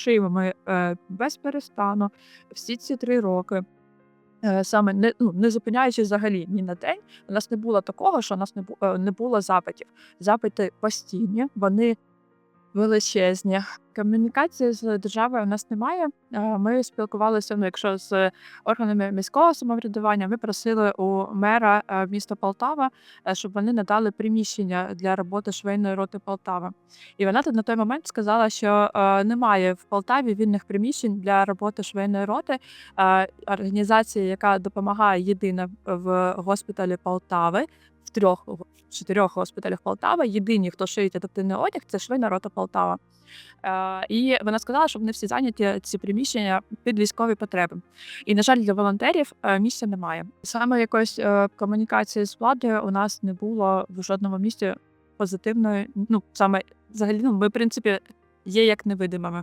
шиємо ми е, без перестану всі ці три роки. Е, Саме не, ну, не зупиняючись взагалі ні на день, у нас не було такого, що у нас не, бу- е, не було запитів. Запити постійні, вони величезні. Комунікації з державою у нас немає. Е, Ми спілкувалися, ну, якщо з органами міського самоврядування, ми просили у мера е, міста Полтава, е, щоб вони надали приміщення для роботи швейної роти Полтава. І вона на той момент сказала, що немає в Полтаві вільних приміщень для роботи швейної роти. Організація, яка допомагає єдина в госпіталі Полтави, трьох чотирьох госпіталях Полтави. Єдині, хто шиють адаптивний одяг, це швейна рота Полтава. Е, і вона сказала, що вони всі зайняті ці приміщення під військові потреби. І, на жаль, для волонтерів е, місця немає. Саме якоїсь е, комунікації з владою у нас не було в жодному місці позитивної. Ну саме взагалі, ну ми в принципі є як невидимими.